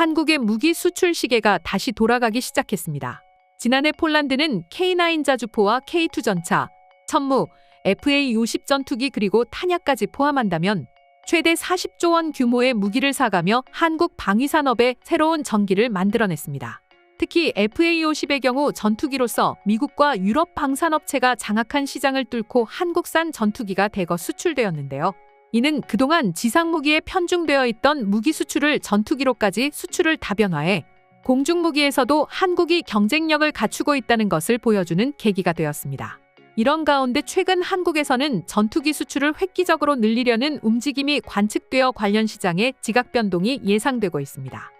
한국의 무기 수출 시계가 다시 돌아가기 시작했습니다. 지난해 폴란드는 K9 자주포와 K2 전차, 천무, FA-50 전투기 그리고 탄약까지 포함한다면 최대 40조 원 규모의 무기를 사가며 한국 방위산업에 새로운 전기를 만들어냈습니다. 특히 FA-50의 경우 전투기로서 미국과 유럽 방산업체가 장악한 시장을 뚫고 한국산 전투기가 대거 수출되었는데요. 이는 그동안 지상무기에 편중되어 있던 무기 수출을 전투기로까지 수출을 다변화해 공중무기에서도 한국이 경쟁력을 갖추고 있다는 것을 보여주는 계기가 되었습니다. 이런 가운데 최근 한국에서는 전투기 수출을 획기적으로 늘리려는 움직임이 관측되어 관련 시장의 지각 변동이 예상되고 있습니다.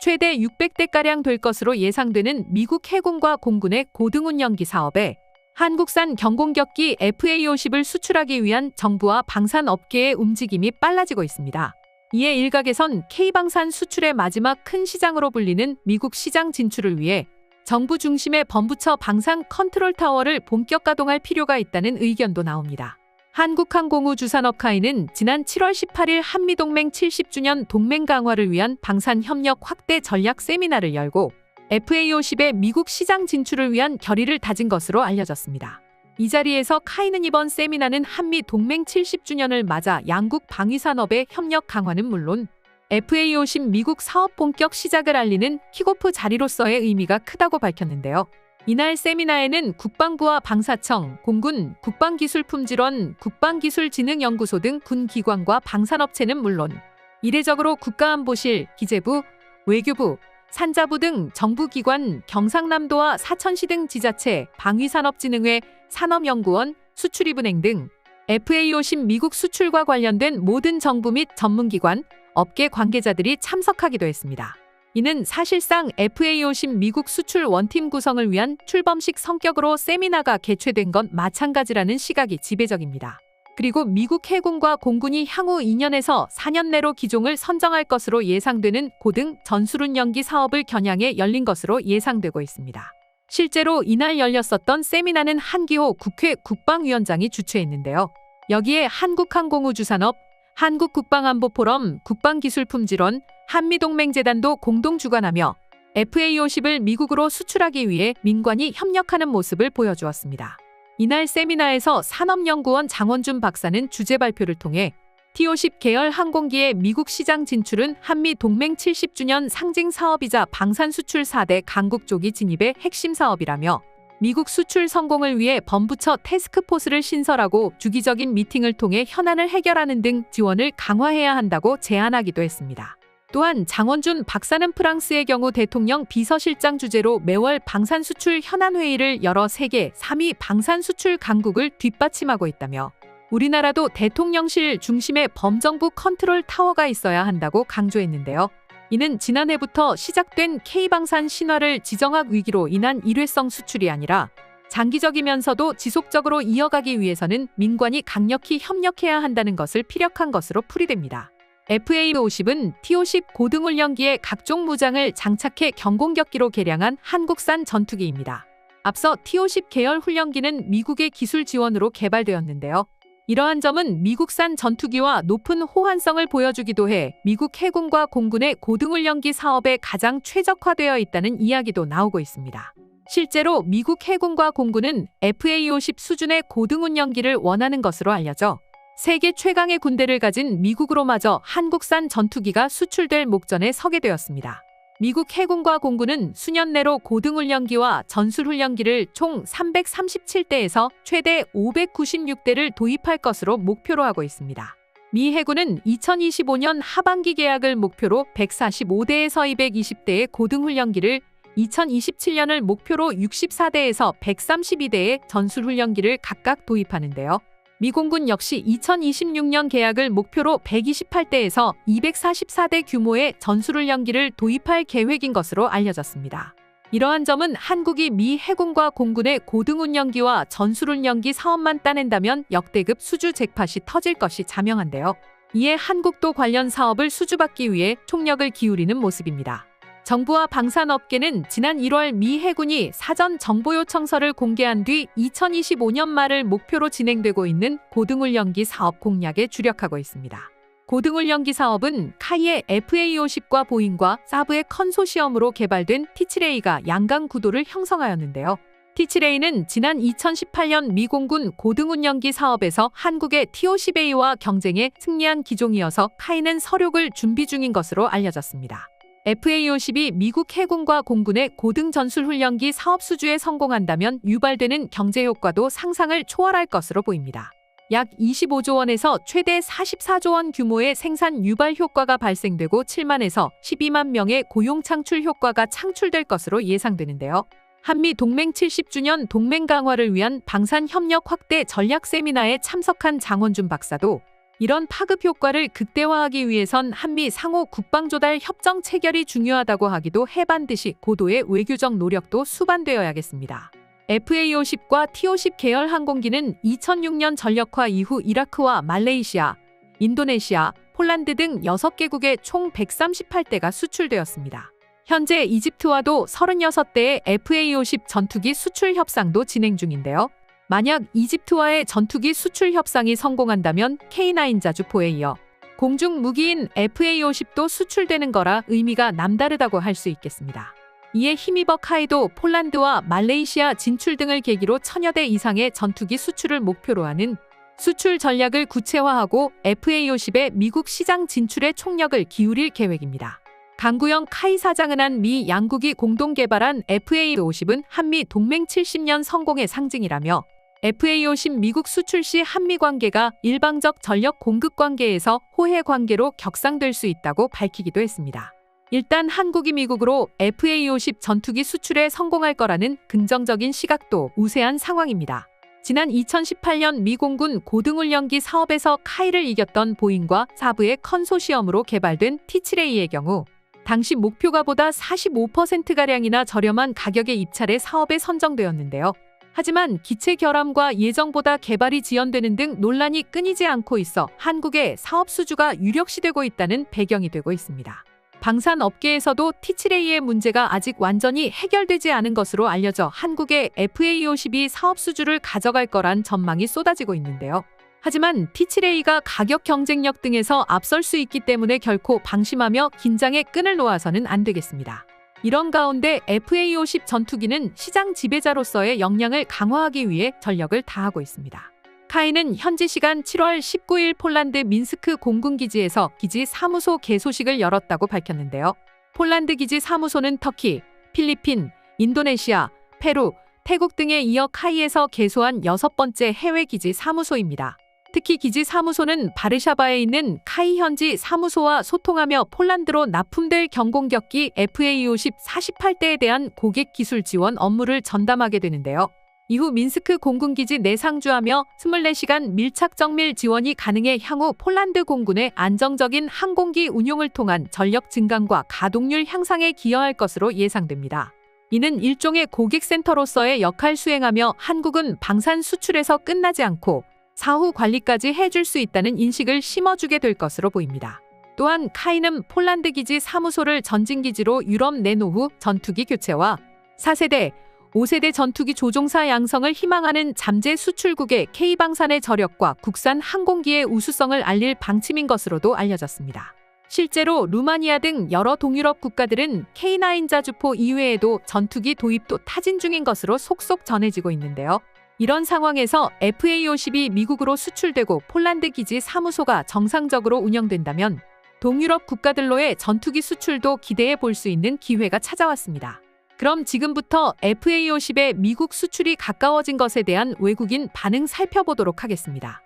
최대 600대가량 될 것으로 예상되는 미국 해군과 공군의 고등운영기 사업에 한국산 경공격기 FA-50을 수출하기 위한 정부와 방산 업계의 움직임이 빨라지고 있습니다. 이에 일각에선 K방산 수출의 마지막 큰 시장으로 불리는 미국 시장 진출을 위해 정부 중심의 범부처 방산 컨트롤 타워를 본격 가동할 필요가 있다는 의견도 나옵니다. 한국항공우주산업카이는 지난 7월 18일 한미동맹 70주년 동맹 강화를 위한 방산 협력 확대 전략 세미나를 열고 FA50의 미국 시장 진출을 위한 결의를 다진 것으로 알려졌습니다. 이 자리에서 카이는 이번 세미나는 한미 동맹 70주년을 맞아 양국 방위산업의 협력 강화는 물론 FA50 미국 사업 본격 시작을 알리는 킥오프 자리로서의 의미가 크다고 밝혔는데요. 이날 세미나에는 국방부와 방사청, 공군, 국방기술품질원, 국방기술진흥연구소 등 군기관과 방산업체는 물론 이례적으로 국가안보실, 기재부, 외교부, 산자부 등 정부기관, 경상남도와 사천시 등 지자체, 방위산업진흥회, 산업연구원, 수출입은행 등 FA50 미국 수출과 관련된 모든 정부 및 전문기관, 업계 관계자들이 참석하기도 했습니다. 이는 사실상 FA50 미국 수출 원팀 구성을 위한 출범식 성격으로 세미나가 개최된 건 마찬가지라는 시각이 지배적입니다. 그리고 미국 해군과 공군이 향후 2년에서 4년 내로 기종을 선정할 것으로 예상되는 고등 전술운 연기 사업을 겨냥해 열린 것으로 예상되고 있습니다. 실제로 이날 열렸었던 세미나는 한기호 국회 국방위원장이 주최했는데요. 여기에 한국항공우주산업, 한국국방안보포럼, 국방기술품질원, 한미동맹재단도 공동 주관하며 FA50을 미국으로 수출하기 위해 민관이 협력하는 모습을 보여주었습니다. 이날 세미나에서 산업연구원 장원준 박사는 주제 발표를 통해 T-50 계열 항공기의 미국 시장 진출은 한미 동맹 70주년 상징 사업이자 방산 수출 4대 강국 조기 진입의 핵심 사업이라며 미국 수출 성공을 위해 범부처 테스크포스를 신설하고 주기적인 미팅을 통해 현안을 해결하는 등 지원을 강화해야 한다고 제안하기도 했습니다. 또한 장원준 박사는 프랑스의 경우 대통령 비서실장 주재로 매월 방산 수출 현안 회의를 열어 세계 3위 방산 수출 강국을 뒷받침하고 있다며 우리나라도 대통령실 중심의 범정부 컨트롤 타워가 있어야 한다고 강조했는데요. 이는 지난해부터 시작된 K방산 신화를 지정학 위기로 인한 일회성 수출이 아니라 장기적이면서도 지속적으로 이어가기 위해서는 민관이 강력히 협력해야 한다는 것을 피력한 것으로 풀이됩니다. FA50은 T-50 고등훈련기에 각종 무장을 장착해 경공격기로 개량한 한국산 전투기입니다. 앞서 T-50 계열 훈련기는 미국의 기술 지원으로 개발되었는데요. 이러한 점은 미국산 전투기와 높은 호환성을 보여주기도 해 미국 해군과 공군의 고등훈련기 사업에 가장 최적화되어 있다는 이야기도 나오고 있습니다. 실제로 미국 해군과 공군은 FA-50 수준의 고등훈련기를 원하는 것으로 알려져 세계 최강의 군대를 가진 미국으로마저 한국산 전투기가 수출될 목전에 서게 되었습니다. 미국 해군과 공군은 수년 내로 고등훈련기와 전술훈련기를 총 337대에서 최대 596대를 도입할 것으로 목표로 하고 있습니다. 미 해군은 2025년 하반기 계약을 목표로 145대에서 220대의 고등훈련기를 2027년을 목표로 64대에서 132대의 전술훈련기를 각각 도입하는데요. 미공군 역시 2026년 계약을 목표로 128대에서 244대 규모의 전술훈련기를 도입할 계획인 것으로 알려졌습니다. 이러한 점은 한국이 미 해군과 공군의 고등 운영기와 전술 운영기 사업만 따낸다면 역대급 수주 잭팟이 터질 것이 자명한데요. 이에 한국도 관련 사업을 수주받기 위해 총력을 기울이는 모습입니다. 정부와 방산업계는 지난 1월 미 해군이 사전 정보 요청서를 공개한 뒤 2025년 말을 목표로 진행되고 있는 고등훈련기 사업 공략에 주력하고 있습니다. 고등훈련기 사업은 카이의 FA50과 보잉과 사브의 컨소시엄으로 개발된 티치레이가 양강 구도를 형성하였는데요. 티치레이는 지난 2018년 미 공군 고등운영기 사업에서 한국의 TO10A와 경쟁에 승리한 기종이어서 카이는 서륙을 준비 중인 것으로 알려졌습니다. FA50이 미국 해군과 공군의 고등 전술 훈련기 사업 수주에 성공한다면 유발되는 경제 효과도 상상을 초월할 것으로 보입니다. 약 25조 원에서 최대 44조 원 규모의 생산 유발 효과가 발생되고 7만에서 12만 명의 고용 창출 효과가 창출될 것으로 예상되는데요. 한미 동맹 70주년 동맹 강화를 위한 방산 협력 확대 전략 세미나에 참석한 장원준 박사도 이런 파급 효과를 극대화하기 위해선 한미 상호 국방 조달 협정 체결이 중요하다고 하기도 해 반드시 고도의 외교적 노력도 수반되어야겠습니다. FA50과 T50 계열 항공기는 2006년 전력화 이후 이라크와 말레이시아, 인도네시아, 폴란드 등 6개국에 총 138대가 수출되었습니다. 현재 이집트와도 36대의 FA50 전투기 수출 협상도 진행 중인데요. 만약 이집트와의 전투기 수출 협상이 성공한다면 K9 자주포에 이어 공중 무기인 FA50도 수출되는 거라 의미가 남다르다고 할 수 있겠습니다. 이에 힘입어 카이도 폴란드와 말레이시아 진출 등을 계기로 천여 대 이상의 전투기 수출을 목표로 하는 수출 전략을 구체화하고 FA50의 미국 시장 진출에 총력을 기울일 계획입니다. 강구영 카이 사장은 한 미 양국이 공동 개발한 FA50은 한미 동맹 70년 성공의 상징이라며 FA50 미국 수출 시 한미 관계가 일방적 전력 공급 관계에서 호혜 관계로 격상될 수 있다고 밝히기도 했습니다. 일단 한국이 미국으로 FA50 전투기 수출에 성공할 거라는 긍정적인 시각도 우세한 상황입니다. 지난 2018년 미 공군 고등훈련기 사업에서 카이를 이겼던 보잉과 사브의 컨소시엄으로 개발된 T7A의 경우 당시 목표가보다 45%가량이나 저렴한 가격에 입찰해 사업에 선정되었는데요. 하지만 기체 결함과 예정보다 개발이 지연되는 등 논란이 끊이지 않고 있어 한국의 사업 수주가 유력시되고 있다는 배경이 되고 있습니다. 방산 업계에서도 T7A의 문제가 아직 완전히 해결되지 않은 것으로 알려져 한국의 FA50이 사업 수주를 가져갈 거란 전망이 쏟아지고 있는데요. 하지만 T7A가 가격 경쟁력 등에서 앞설 수 있기 때문에 결코 방심하며 긴장의 끈을 놓아서는 안 되겠습니다. 이런 가운데 FA50 전투기는 시장 지배자로서의 역량을 강화하기 위해 전력을 다하고 있습니다. 카이는 현지 시간 7월 19일 폴란드 민스크 공군기지에서 기지 사무소 개소식을 열었다고 밝혔는데요. 폴란드 기지 사무소는 터키, 필리핀, 인도네시아, 페루, 태국 등에 이어 카이에서 개소한 여섯 번째 해외 기지 사무소입니다. 특히 기지 사무소는 바르샤바에 있는 카이 현지 사무소와 소통하며 폴란드로 납품될 경공격기 FA50 48대에 대한 고객 기술 지원 업무를 전담하게 되는데요. 이후 민스크 공군기지 내상주하며 24시간 밀착 정밀 지원이 가능해 향후 폴란드 공군의 안정적인 항공기 운용을 통한 전력 증강과 가동률 향상에 기여할 것으로 예상됩니다. 이는 일종의 고객센터로서의 역할 수행하며 한국은 방산 수출에서 끝나지 않고 사후 관리까지 해줄 수 있다는 인식을 심어주게 될 것으로 보입니다. 또한 카이는 폴란드 기지 사무소를 전진 기지로 유럽 내노 후 전투기 교체와 4세대, 5세대 전투기 조종사 양성을 희망하는 잠재 수출국의 K방산의 저력과 국산 항공기의 우수성을 알릴 방침인 것으로도 알려졌습니다. 실제로 루마니아 등 여러 동유럽 국가들은 K9 자주포 이외에도 전투기 도입도 타진 중인 것으로 속속 전해지고 있는데요. 이런 상황에서 FA50이 미국으로 수출되고 폴란드 기지 사무소가 정상적으로 운영된다면 동유럽 국가들로의 전투기 수출도 기대해 볼 수 있는 기회가 찾아왔습니다. 그럼 지금부터 FA50의 미국 수출이 가까워진 것에 대한 외국인 반응 살펴보도록 하겠습니다.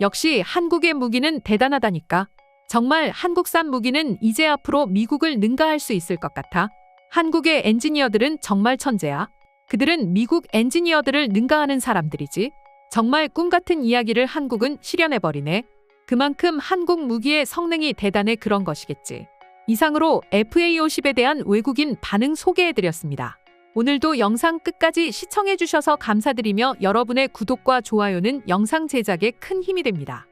역시 한국의 무기는 대단하다니까. 정말 한국산 무기는 이제 앞으로 미국을 능가할 수 있을 것 같아. 한국의 엔지니어들은 정말 천재야. 그들은 미국 엔지니어들을 능가하는 사람들이지. 정말 꿈 같은 이야기를 한국은 실현해버리네. 그만큼 한국 무기의 성능이 대단해 그런 것이겠지. 이상으로 FA50에 대한 외국인 반응 소개해드렸습니다. 오늘도 영상 끝까지 시청해주셔서 감사드리며 여러분의 구독과 좋아요는 영상 제작에 큰 힘이 됩니다.